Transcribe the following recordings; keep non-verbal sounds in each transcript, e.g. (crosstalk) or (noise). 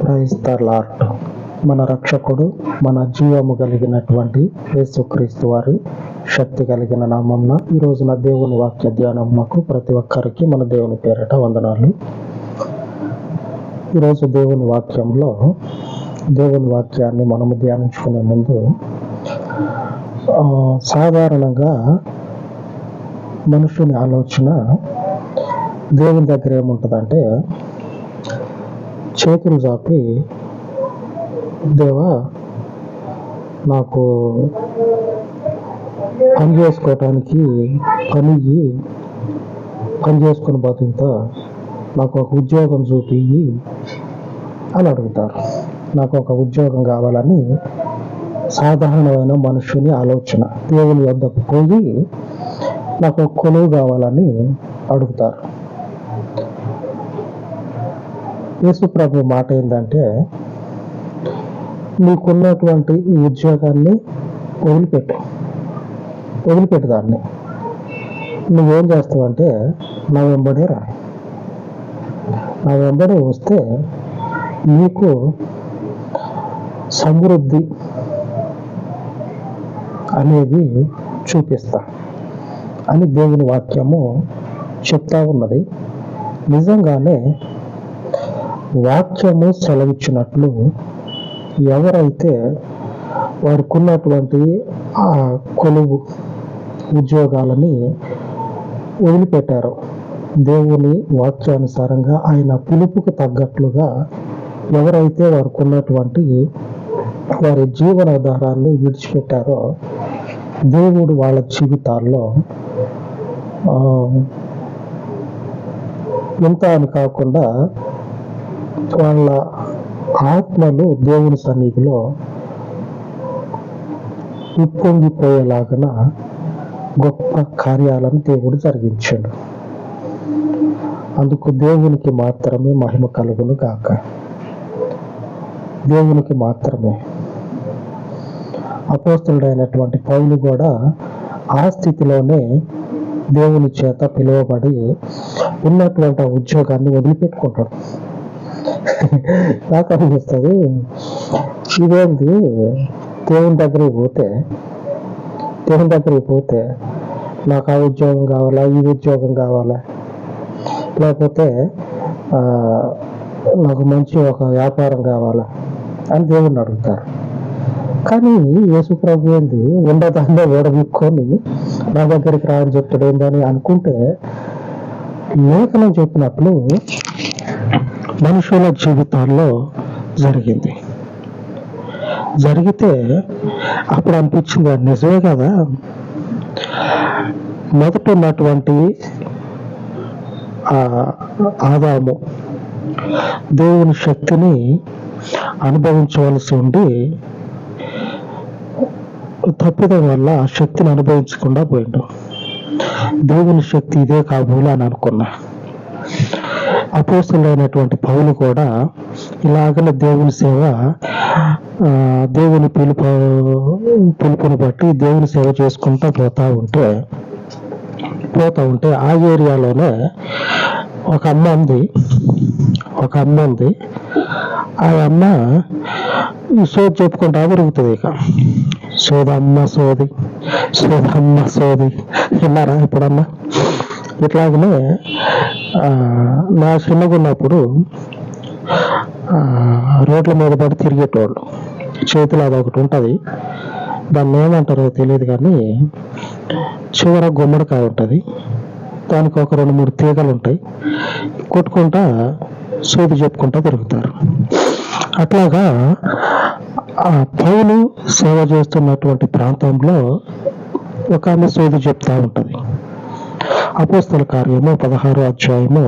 Praise the lord మన రక్షకుడు మన జీవము కలిగినటువంటి యేసుక్రీస్తు వారి శక్తి కలిగిన నామంన ఈ రోజున దేవుని వాక్య ధ్యానమునకు ప్రతి ఒక్కరికి మన దేవుని పేరట వందనాలు. ఈరోజు దేవుని వాక్యంలో దేవుని వాక్యాన్ని మనము ధ్యానించుకునే ముందు ఆ, సాధారణంగా మనుషుని ఆలోచన దేవుని దగ్గర ఏముంటుందంటే చేతులు చాపి దేవా నాకు పని చేసుకోవటానికి పని పని చేసుకుని బతుకుతా నాకు ఒక ఉద్యోగం చూపియ్యి అని అడుగుతారు. నాకు ఒక ఉద్యోగం కావాలని సాధారణమైన మనుషుని ఆలోచన. దేవుని వద్దకు పోయి నాకు ఒక కొలువు కావాలని అడుగుతారు. యేసు ప్రభు మాట ఏంటంటే నీకున్నటువంటి ఈ ఉద్యోగాన్ని వదిలిపెట్టు. వదిలిపెట్టు దాన్ని. నువ్వేం చేస్తావంటే నా వెంబడే రా. నా వెంబడే వస్తే నీకు సమృద్ధి అనేది చూపిస్తా అని దేవుని వాక్యము చెప్తా ఉన్నది. నిజంగానే వాక్యము సెలవిచ్చినట్లు ఎవరైతే వారికి ఉన్నటువంటి ఆ కొలువు ఉద్యోగాలని వదిలిపెట్టారో దేవుని వాక్యానుసారంగా ఆయన పిలుపుకు తగ్గట్లుగా ఎవరైతే వారికి ఉన్నటువంటి వారి జీవనాధారాన్ని విడిచిపెట్టారో దేవుడు వాళ్ళ జీవితాల్లో ఇంత అని కాకుండా వాళ్ళ ఆత్మలు దేవుని సన్నిధిలో ఉప్పొంగిపోయేలాగన గొప్ప కార్యాలను దేవుడు జరిగించాడు. అందుకు దేవునికి మాత్రమే మహిమ కలుగును గాక. దేవునికి మాత్రమే. అపోస్తుడైనటువంటి పౌలు కూడా ఆ స్థితిలోనే దేవుని చేత పిలువబడి ఉన్నటువంటి ఉద్యోగాన్ని వదిలిపెట్టుకుంటాడు. (laughs) నాకు అనిపిస్తుంది. ఇదేంటి? దేవుని దగ్గరికి పోతే దేవుని దగ్గరికి పోతే నాకు ఆ ఉద్యోగం కావాలా ఈ ఉద్యోగం కావాలా? లేకపోతే ఆ, నాకు మంచి ఒక వ్యాపారం కావాలా? అని దేవుణ్ణి అడుగుతారు. కానీ యేసు ప్రభు ఏంది? ఉండదాన్ని ఓడబిక్కొని నా దగ్గరికి రాని చెప్తాడు ఏందని అనుకుంటే లేఖనం చెప్పినప్పుడు మనుషుల జీవితాల్లో జరిగింది. జరిగితే అప్పుడు అనిపించింది అది నిజమే కదా? మొదట ఉన్నటువంటి ఆ ఆదాము దేవుని శక్తిని అనుభవించవలసి ఉండి తప్పిదం వల్ల ఆ శక్తిని అనుభవించకుండా పోయిండు. దేవుని శక్తి ఇదే కాబోలు అని అనుకున్నా. అపోస్తులైనటువంటి పౌలు కూడా ఇలాగనే దేవుని సేవ దేవుని పిలుపు పిలుపుని బట్టి దేవుని సేవ చేసుకుంటూ పోతా ఉంటే పోతా ఉంటే ఆ ఏరియాలోనే ఒక అమ్మ ఉంది. ఒక అమ్మ ఉంది. ఆ అమ్మ సోది చెప్పుకుంటా పెరుగుతుంది ఇక. సోదమ్మ సోది సోదమ్మ సోది. విన్నారా ఇప్పుడమ్మా? ఇట్లాగనే నా చిన్నగా ఉన్నప్పుడు రోడ్ల మీద పడి తిరిగేటోళ్ళు చేతిలో ఒకటి ఉంటుంది. దాన్ని ఏమంటారో తెలియదు కానీ చివర గుమ్మడికాయ ఉంటుంది. దానికి ఒక రెండు మూడు తీగలు ఉంటాయి. కొట్టుకుంటా సోది చెప్పుకుంటా తిరుగుతారు. అట్లాగా ఆ పౌలు సేవ చేస్తున్నటువంటి ప్రాంతంలో ఒక ఆమె సోది చెప్తా ఉంటుంది. అపోస్తల కార్యము పదహారో అధ్యాయము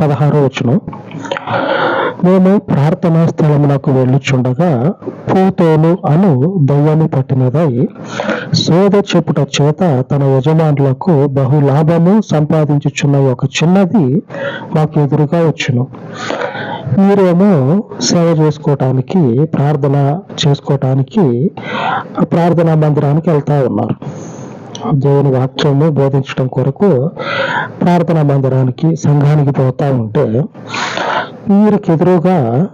పదహారో వచ్చును మేము ప్రార్థనా స్థలమునకు వెళ్ళుచుండగా పూతోను అను దయ్యాన్ని పట్టినదై సోద చెప్పుట చేత తన యజమానులకు బహు లాభము సంపాదించుచున్న ఒక చిన్నది మాకు ఎదురుగా వచ్చును. మీరేమో సేవ చేసుకోవటానికి ప్రార్థన చేసుకోవటానికి ప్రార్థనా మందిరానికి వెళ్తా ఉన్నారు. దేవుని వాక్యము బోధించడం కొరకు ప్రార్థనా మందిరానికి సంఘానికి పోతా ఉంటే వీరికి ఎదురుగా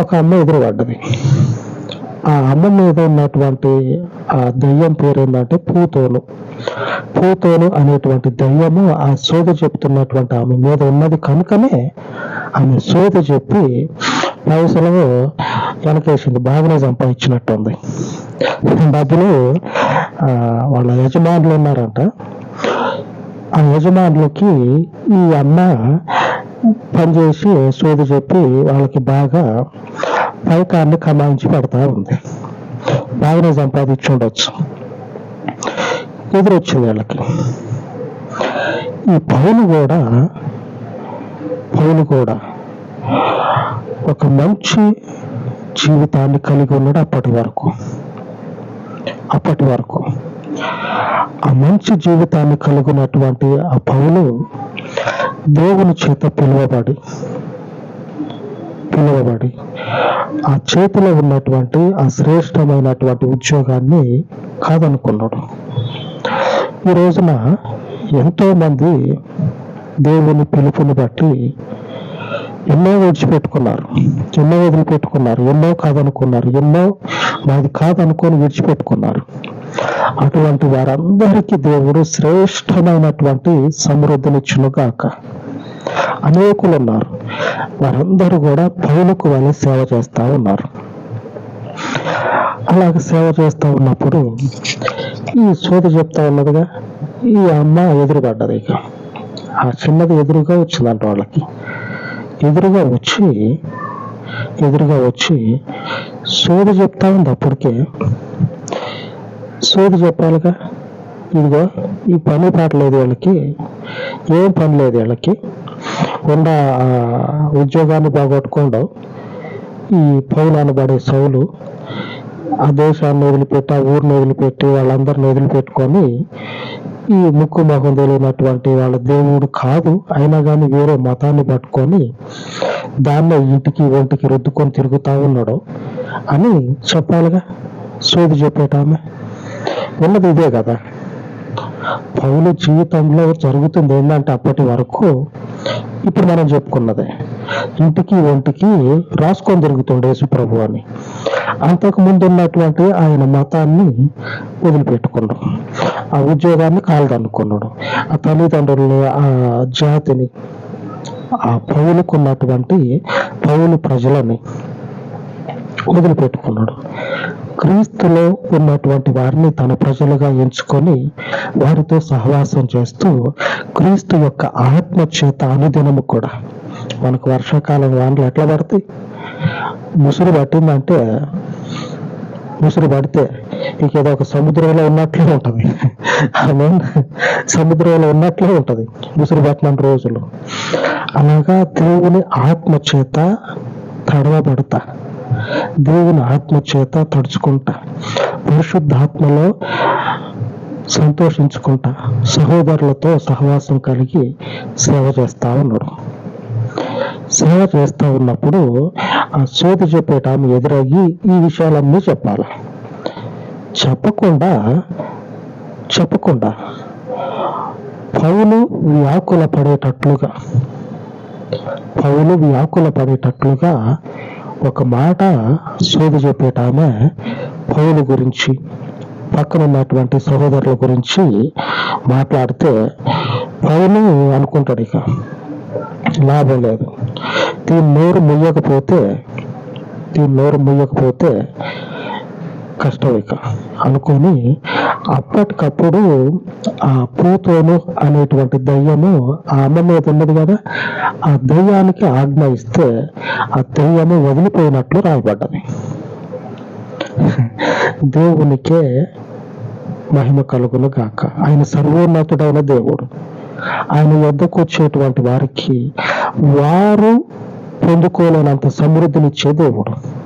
ఒక అమ్మ ఎదురుపడ్డది. ఆ అమ్మ మీద ఉన్నటువంటి ఆ దయ్యం పేరు ఏంటంటే పూతోను పూతోను అనేటువంటి దయ్యము ఆ సోద చెప్తున్నటువంటి ఆమె మీద ఉన్నది. కనుకనే ఆమె సోద చెప్పి పైసలు వెనకేసింది. బాగానే సంపాదించినట్టుంది. డబ్బులు ఆ, వాళ్ళ యజమానులు ఉన్నారంట. ఆ యజమానులకి ఈ అమ్మ పనిచేసి సోది చెప్పి వాళ్ళకి బాగా పైకాన్ని కమాయించి పెడతా ఉంది. బాగానే సంపాదించి ఉండొచ్చు. ఎదురొచ్చింది వాళ్ళకి. ఈ పౌలు కూడా పౌలు కూడా ఒక మంచి జీవితాన్ని కలిగి ఉన్నాడు అప్పటి వరకు. అప్పటి వరకు. ఆ మంచి జీవితాన్ని కలిగినటువంటి ఆ పౌలు దేవుని చేత పిలువబడి పిలువబడి ఆ చేతిలో ఉన్నటువంటి ఆ శ్రేష్టమైనటువంటి ఉద్యోగాన్ని కాదనుకున్నాడు. ఈ రోజున ఎంతో మంది దేవుని పిలుపుని బట్టి ఎన్నో విడిచిపెట్టుకున్నారు. ఎన్నో వదిలిపెట్టుకున్నారు. ఎన్నో కాదనుకున్నారు. ఎన్నో మాది కాదనుకొని విడిచిపెట్టుకున్నారు. అటువంటి వారందరికీ దేవుడు శ్రేష్టమైనటువంటి సమృద్ధిని గాక అనేకులు ఉన్నారు వారందరూ కూడా పౌలకు వాళ్ళ సేవ చేస్తా ఉన్నారు. అలాగ సేవ చేస్తా ఉన్నప్పుడు ఈ సోద చెప్తా ఉన్నదిగా ఈ అమ్మ ఎదురుపడ్డది ఇక. ఆ చిన్నది ఎదురుగా వచ్చిందంట వాళ్ళకి. ఎదురుగా వచ్చి ఎదురుగా వచ్చి సోది చెప్తా ఉంది అప్పటికే. సోది చెప్పాలిగా? ఇదిగో ఈ పని పాట లేదు వీళ్ళకి ఏం పని లేదు వీళ్ళకి. ఉన్న ఉద్యోగాన్ని బాగొట్టుకోండు ఈ పౌలు పడే సౌలు ఆ దేశాన్ని వదిలిపెట్టి ఆ ఊరిని వదిలిపెట్టి వాళ్ళందరిని వదిలిపెట్టుకొని ఈ ముక్కు మొహం తెలియనటువంటి వాళ్ళ దేవుడు కాదు. అయినా కానీ వేరే మతాన్ని పట్టుకొని దాన్నే ఇంటికి ఒంటికి రుద్దుకొని తిరుగుతూ ఉన్నాడు అని చెప్పాలిగా. సోది చెప్పేటామె ఉన్నది ఇదే కదా. పౌలు జీవితంలో జరుగుతుంది ఏంటంటే అప్పటి వరకు ఇప్పుడు మనం చెప్పుకున్నదే. ఇంటికి ఒంటికి రాసుకొని తిరుగుతుండే యేసుప్రభు అని. అంతకు ముందు ఉన్నటువంటి ఆయన మతాన్ని వదిలిపెట్టుకున్నాడు. ఆ ఉద్యోగాన్ని కాలదనుకున్నాడు ఆ తల్లిదండ్రులని ఆ జాతిని ఆ పౌలుకున్నటువంటి పౌలు ప్రజలని వదిలిపెట్టుకున్నాడు. క్రీస్తులో ఉన్నటువంటి వారిని తన ప్రజలుగా ఎంచుకొని వారితో సహవాసం చేస్తూ క్రీస్తు యొక్క ఆత్మ చేత అనుదినము కూడా. మనకు వర్షాకాలం వానలు ఎట్లా పడతాయి? ముసురు పట్టిందంటే ముసురు పడితే ఇక ఏదో ఒక సముద్రంలో ఉన్నట్లే ఉంటది. ఆమె సముద్రంలో ఉన్నట్లే ఉంటది ముసురు పట్టిన రోజులు. అలాగా దేవుని ఆత్మ చేత తడవబడతా. దేవుని ఆత్మ చేత తడుచుకుంటా పరిశుద్ధాత్మలో సంతోషించుకుంటా సహోదరులతో సహవాసం కలిగి సేవ చేస్తా ఉన్నాడు. సేవ చేస్తా ఉన్నప్పుడు ఆ సోది చెప్పేట ఆమె ఎదురయ్యి ఈ విషయాలన్నీ చెప్పాలి. చెప్పకుండా చెప్పకుండా పౌలు వ్యాకుల పడేటట్లుగా పౌలు వ్యాకుల పడేటట్లుగా ఒక మాట సోది చెప్పేట ఆమె పౌలు గురించి పక్కన ఉన్నటువంటి సహోదరుల గురించి మాట్లాడితే పౌలు అనుకుంటాడు ఇక లాభం లేదు. దీని నోరు ముయ్యకపోతే దీని నోరు ముయ్యకపోతే కష్టం ఇక అనుకొని అప్పటికప్పుడు ఆ పూతోను అనేటువంటి దయ్యము ఆ అమ్మ మీద ఉన్నది కదా ఆ దయ్యానికి ఆజ్ఞ ఇస్తే ఆ దయ్యము వదిలిపోయినట్లు రాయబడ్డది. దేవునికే మహిమ కలుగును గాక. ఆయన సర్వోన్నతుడైన దేవుడు. ఆయన వద్దకు వచ్చేటువంటి వారికి వారు పొందుకోలేనంత సమృద్ధినిచ్చే దేవుడు.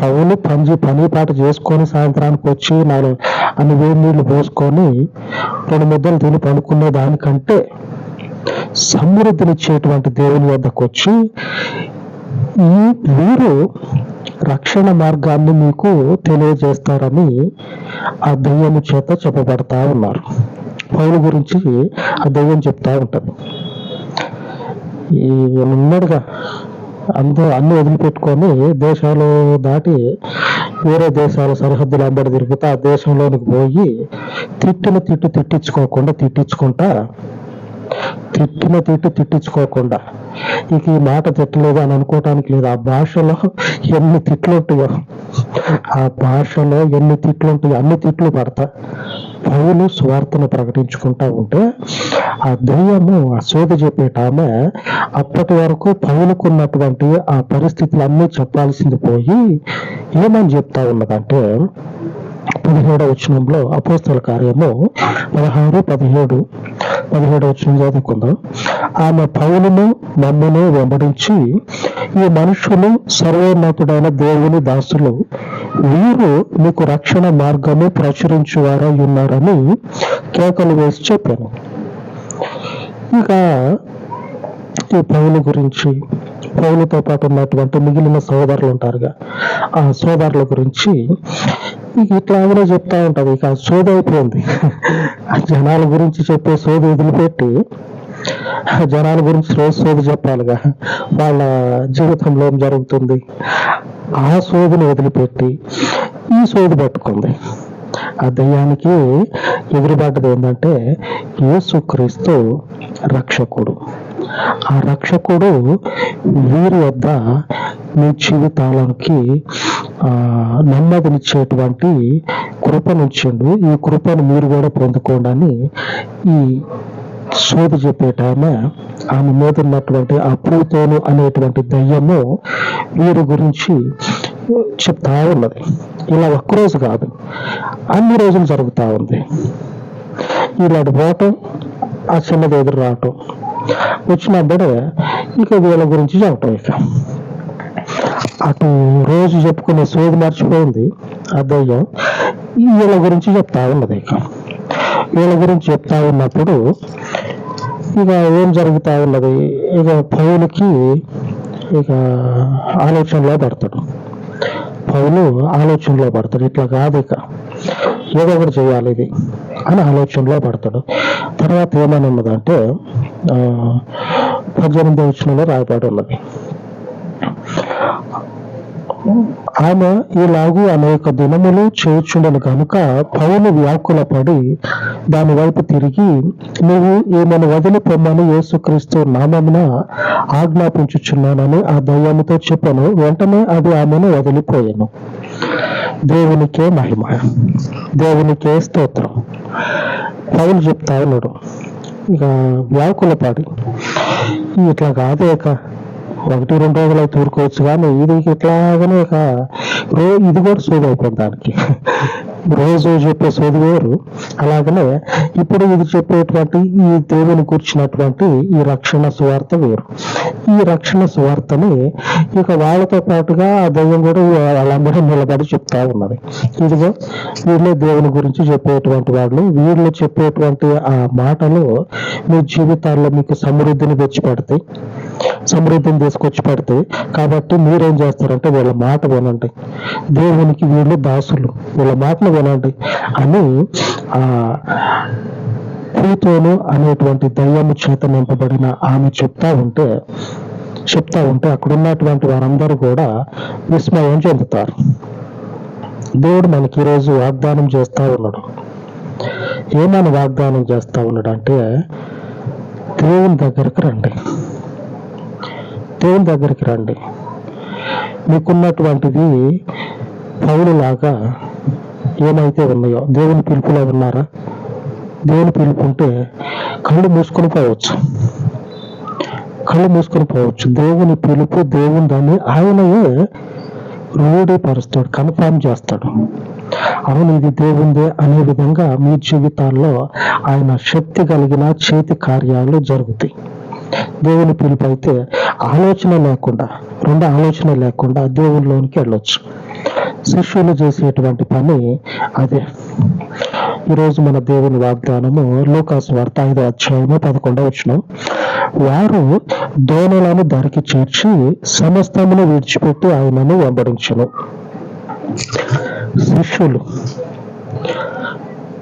పౌలు పంజి పని పాట చేసుకొని సాయంత్రానికి వచ్చి నాలుగు అన్ని వేడి నీళ్ళు పోసుకొని రెండు ముద్దలు తిని పడుకునే దానికంటే సమృద్ధినిచ్చేటువంటి దేవుని వద్దకు వచ్చి ఈ వీరు రక్షణ మార్గాన్ని మీకు తెలియజేస్తారని ఆ దయ్యము చేత చెప్పబడతా ఉన్నారు. పౌలు గురించి ఆ దయ్యం చెప్తా ఉంటుంది. ఈ ఉన్నాడుగా అందరూ అన్ని వదిలిపెట్టుకొని దేశాలు దాటి వేరే దేశాల సరిహద్దులు అందరు తిరుగుతా ఆ దేశంలోనికి పోయి తిట్టిన తిట్టు తిట్టించుకోకుండా తిట్టించుకుంటా తిట్టిన తిట్టు తిట్టించుకోకుండా. ఇక ఈ మాట తిట్టలేదు అని అనుకోవటానికి లేదు. ఆ భాషలో ఎన్ని తిట్లు ఉంటాయో ఆ భాషలో ఎన్ని తిట్లు ఉంటాయో అన్ని తిట్లు పడతా పౌలు స్వార్థను ప్రకటించుకుంటా ఉంటే ఆ దయ్యము ఆ సోద చెప్పేట ఆమె అప్పటి వరకు పౌలుకున్నటువంటి ఆ పరిస్థితులు అన్నీ చెప్పాల్సింది పోయి ఏమని చెప్తా ఉన్నదంటే పదిహేడవ వచనంలో అపోస్తల కార్యము పదహారు పదిహేడు పదిహేడవ వచనం చదువుకుందాం. ఆమె పౌలును మమ్మను వెంబడించి ఈ మనుషులు సర్వోన్నతుడైన దేవుని దాసులు వీరు మీకు రక్షణ మార్గము ప్రచురించువారై ఉన్నారని కేకలు వేసి చెప్పాను. ఇక ఈ పౌలు గురించి పౌలతో పాటు ఉన్నటువంటి మిగిలిన సోదరులు ఉంటారుగా ఆ సోదరుల గురించి ఇట్లా ఇట్లాగనే చెప్తా ఉంటది. ఇక సోది అయిపోయింది జనాల గురించి చెప్పే సోది వదిలిపెట్టి జనాల గురించి రోజు సోది చెప్పాలిగా. వాళ్ళ జీవితంలో ఏం జరుగుతుంది? ఆ సోదిని వదిలిపెట్టి ఈ సోది పట్టుకుంది. ఆ దయ్యానికి ఎదురుబడ్డది ఏంటంటే యేసుక్రీస్తు రక్షకుడు. ఆ రక్షకుడు వీరి వద్ద మీ జీవితాలకి నెమ్మదినిచ్చేటువంటి కృపనిచ్చిండు ఈ కృపను మీరు కూడా పొందుకోండి అని ఈ సోది చెప్పేట ఆమె ఆమె మీద ఉన్నటువంటి ఆ పూతోను అనేటువంటి దయ్యము వీరి గురించి చెప్తా ఉన్నది. ఇలా ఒక్కరోజు కాదు అన్ని రోజులు జరుగుతూ ఉంది. ఇలాంటి పోవటం ఆ చిన్నది ఎదురు రావటం వచ్చినప్పుడే ఇక వీళ్ళ గురించి చెప్పటం ఇక. అటు రోజు చెప్పుకునే సోది మర్చిపోయింది. ఆ దయ్యం వీళ్ళ గురించి చెప్తా ఉన్నది ఇక. వీళ్ళ గురించి చెప్తా ఉన్నప్పుడు ఇక ఏం జరుగుతా ఉన్నది? ఇక పౌలుకి ఇక ఆలోచనలో పడతాడు. పౌలు ఆలోచనలో పడతాడు. ఇట్లా కాదు ఇక. ఏదో ఒకటి చేయాలి ఇది అని ఆలోచనలో పడతాడు. తర్వాత ఏమని ఉన్నదంటే ఆ, పద్దెనిమిది వచ్చినలో రాయబడి ఉన్నది. ఆమె ఇలాగూ అనేక దినములు చేర్చుండను కనుక పౌలు వ్యాకుల పడి దాని వైపు తిరిగి నువ్వు ఈమెను వదిలి పొమ్మని యేసుక్రీస్తు నామమున ఆజ్ఞాపించుచున్నానని ఆ దయ్యముతో చెప్పాను. వెంటనే అది ఆమెను వదిలిపోయాను. దేవునికే మహిమ. దేవునికే స్తోత్రం. పౌలు చెప్తా ఉన్నాడు ఇక వ్యాకుల పాడి ఇట్లా కాదే ఒకటి రెండు రోజులు అయితే ఊరుకోవచ్చు కానీ ఇది ఇట్లాగనే ఇక రో ఇది కూడా సోది అయిపోయింది దానికి. రోజు చెప్పే సోది వేరు. అలాగనే ఇప్పుడు ఇది చెప్పేటువంటి ఈ దేవుని కూర్చున్నటువంటి ఈ రక్షణ సువార్త వేరు. ఈ రక్షణ సువార్తని ఇక వాళ్ళతో పాటుగా ఆ దయ్యం కూడా వాళ్ళందరూ నిలబడి చెప్తా ఉన్నది. ఇదిగో వీళ్ళే దేవుని గురించి చెప్పేటువంటి వాళ్ళు. వీళ్ళు చెప్పేటువంటి ఆ మాటలు మీ జీవితాల్లో మీకు సమృద్ధిని తెచ్చిపెడతాయి. సమృద్ధిని తీసుకొచ్చి పెడతాయి. కాబట్టి మీరేం చేస్తారంటే వీళ్ళ మాట వినండి. దేవునికి వీళ్ళు దాసులు. వీళ్ళ మాటలు వినండి అని ఆ కూతోను అనేటువంటి దయ్యము చేత నింపబడిన ఆమె చెప్తా ఉంటే చెప్తా ఉంటే అక్కడున్నటువంటి వారందరూ కూడా విస్మయం చెందుతారు. దేవుడు మనకి ఈరోజు వాగ్దానం చేస్తూ ఉన్నాడు. ఏమని వాగ్దానం చేస్తా ఉన్నాడు అంటే దేవుని దగ్గరికి రండి. దేవుని దగ్గరికి రండి. మీకున్నటువంటిది పౌరులాగా ఏమైతే ఉన్నాయో దేవుని పిలుపులో ఉన్నారా? దేవుని పిలుపు ఉంటే కళ్ళు మూసుకొని పోవచ్చు. కళ్ళు మూసుకొని పోవచ్చు. దేవుని పిలుపు దేవుని దాన్ని ఆయనయే రూఢీపరుస్తాడు కన్ఫర్మ్ చేస్తాడు. అవును ఇది దేవుందే అనే విధంగా మీ జీవితాల్లో ఆయన శక్తి కలిగిన చేతి కార్యాలు జరుగుతాయి. దేవుని పిలుపు అయితే ఆలోచన లేకుండా రెండు ఆలోచన లేకుండా దేవునిలోనికి వెళ్ళొచ్చు. శిష్యులు చేసేటువంటి పని అదే. ఈరోజు మన దేవుని వాగ్దానము లోకాసు వార్త ఐదో అధ్యాయము పదకొండవ వచ్చిన వారు దోణలను దారికి చేర్చి సమస్తమును విడిచిపెట్టి ఆయనను వెంబడించను. శిష్యులు.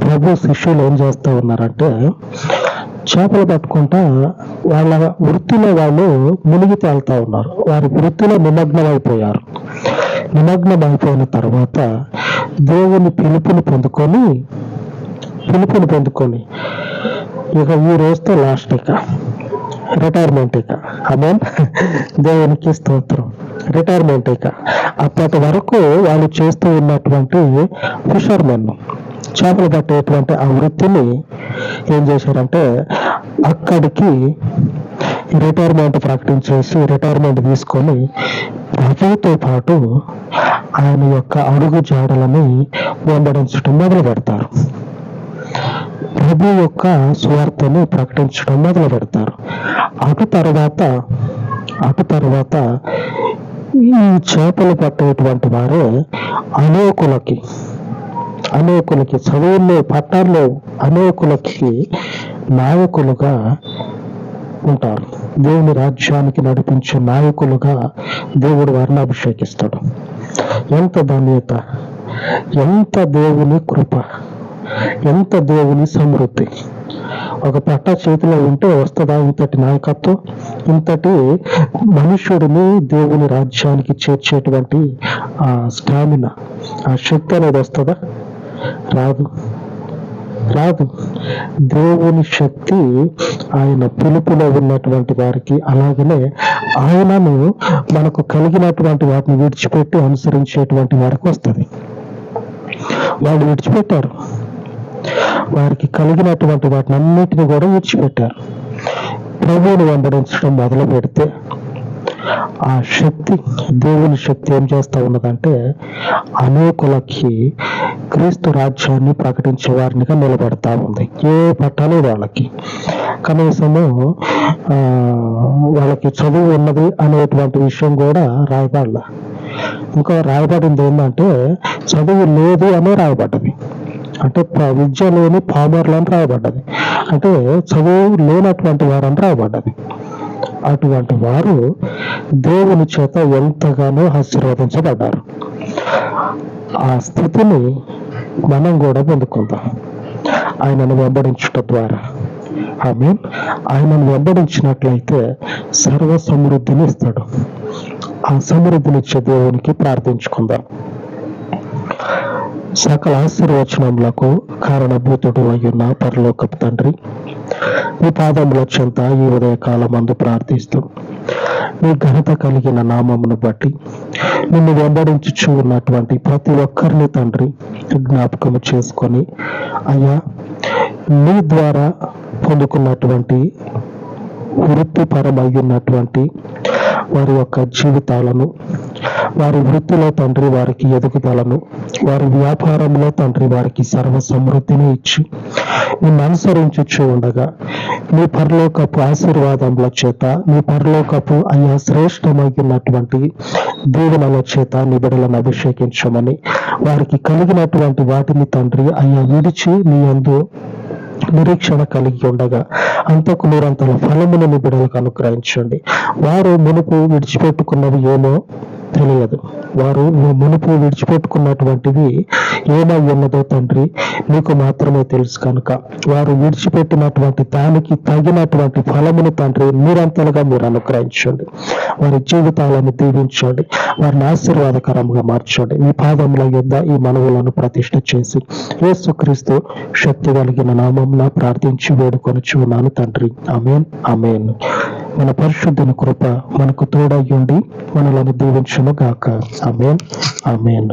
ప్రభు శిష్యులు ఏం చేస్తూ ఉన్నారంటే చేపలు పట్టుకుంటా వాళ్ళ వృత్తిలో వాళ్ళు మునిగి తేలుతా ఉన్నారు. వారి వృత్తిలో నిమగ్నం అయిపోయారు నిమగ్నం అయిపోయిన తర్వాత దేవుని పిలుపుని పొందుకొని పిలుపుని పొందుకొని ఇక ఈ రోజుతో లాస్ట్ ఇక. రిటైర్మెంట్ ఇక. అమేన్ దేవునికి స్తోత్రం. రిటైర్మెంట్ ఇక. అప్పటి వరకు వాళ్ళు చేస్తూ ఉన్నటువంటి ఫిషర్మెన్ చేపలు పట్టేటువంటి ఆ వృత్తిని ఏం చేశారంటే అక్కడికి రిటైర్మెంట్ ప్రకటించేసి రిటైర్మెంట్ తీసుకొని ప్రభుతో పాటు ఆయన యొక్క అడుగు జాడలని వెంబడించడం మొదలు పెడతారు ప్రభు యొక్క స్వార్థను ప్రకటించడం మొదలు పెడతారు అటు తర్వాత అటు తర్వాత ఈ చేపలు పట్టేటువంటి వారే అనేకులకి అనేకులకి చదువుల్లో పట్టాల్లో అనేకులకి నాయకులుగా ఉంటారు. దేవుని రాజ్యానికి నడిపించే నాయకులుగా దేవుడు వారిని అభిషేకిస్తాడు ఎంత ధన్యత ఎంత దేవుని కృప ఎంత దేవుని సమృద్ధి. ఒక పట్ట చేతిలో ఉంటే వస్తుందా ఇంతటి నాయకత్వం? ఇంతటి మనుష్యుడిని దేవుని రాజ్యానికి చేర్చేటువంటి ఆ స్టామినా ఆ శక్తి అనేది వస్తుందా? రాదు. రాదు. దేవుని శక్తి ఆయన పిలుపులో ఉన్నటువంటి వారికి అలాగనే ఆయనను మనకు కలిగినటువంటి వాటిని విడిచిపెట్టి అనుసరించేటువంటి వారికి వస్తుంది. వాళ్ళు విడిచిపెట్టారు. వారికి కలిగినటువంటి వాటిని అన్నిటిని కూడా విడిచిపెట్టారు. ప్రభువుని వెంబడించడం మొదలు పెడితే ఆ శక్తి దేవుని శక్తి ఏం చేస్తా ఉన్నదంటే అనేకులకి క్రీస్తు రాజ్యాన్ని ప్రకటించే వారినిగా నిలబెడతా ఉంది. ఏ పట్టాలి వాళ్ళకి. కనీసము వాళ్ళకి చదువు ఉన్నది అనేటువంటి విషయం కూడా రాయబడాల. ఇంకా రాయబడింది ఏంటంటే చదువు లేదు అనే రాయబడ్డది. అంటే ప్ర- విద్య లేని పామర్లు అని రాయబడ్డది. అంటే చదువు లేనటువంటి వారని రాయబడ్డది. అటువంటి వారు దేవుని చేత ఎంతగానో ఆశీర్వదించబడ్డారు. ఆ స్థితిని మనం కూడా పొందుకుందాం. ఆయనను వెంబడించుట ద్వారా. ఆమె ఆయనను వెంబడించినట్లయితే సర్వ సమృద్ధిని ఇస్తాడు. ఆ సమృద్ధినిచ్చే దేవునికి ప్రార్థించుకుందాం. సకల ఆశీర్వచనములకు కారణభూతుడు అయ్యున్న పరలోకపు తండ్రి మీ పాదముల చెంత ఈ ఉదయకాలం మందు ప్రార్థిస్తూ మీ ఘనత కలిగిన నామమును బట్టి నిన్ను వెంబడించుచు ఉన్నటువంటి ప్రతి ఒక్కరిని తండ్రి జ్ఞాపకము చేసుకొని అయ్యా నీ ద్వారా పొందుకున్నటువంటి వృత్తిపరమై ఉన్నటువంటి వారి యొక్క జీవితాలను వారి వృత్తిలో తండ్రి వారికి ఎదుగుదలను వారి వ్యాపారంలో తండ్రి వారికి సర్వ సమృద్ధిని ఇచ్చి నిన్ను అనుసరించుచు ఉండగా నీ పరలోకపు ఆశీర్వాదముల చేత నీ పరలోకపు అయ్యా శ్రేష్టమైనటువంటి దేవుల చేత నిబిడలను అభిషేకించమని వారికి కలిగినటువంటి వాటిని తండ్రి అయ్యా విడిచి నీ అందు నిరీక్షణ కలిగి ఉండగా అంతకు నూరంతల ఫలమును మీ బిడ్డలకు అనుగ్రహించండి. వారు మునుపు విడిచిపెట్టుకున్నవి ఏమో తెలియదు. వారు మునుపు విడిచిపెట్టుకున్నటువంటివి ఏమై ఉన్నదో తండ్రి నీకు మాత్రమే తెలుసు కనుక. వారు విడిచిపెట్టినటువంటి దానికి తగినటువంటి ఫలమును తండ్రి మీరంతలుగా మీరు అనుగ్రహించండి. వారి జీవితాలను దీవించండి. వారిని ఆశీర్వాదకరంగా మార్చండి. మీ పాదముల యొద్ద ఈ మనవులను ప్రతిష్ఠ చేసి యేసుక్రీస్తు శక్తి కలిగిన నామంన ప్రార్థించి వేడుకొని చూనాను తండ్రి. అమేన్ అమేన్ మన పరిశుద్ధుని కృప మనకు తోడయ్యుండి మనలను దీవించును గాక. అమేన్ అమేన్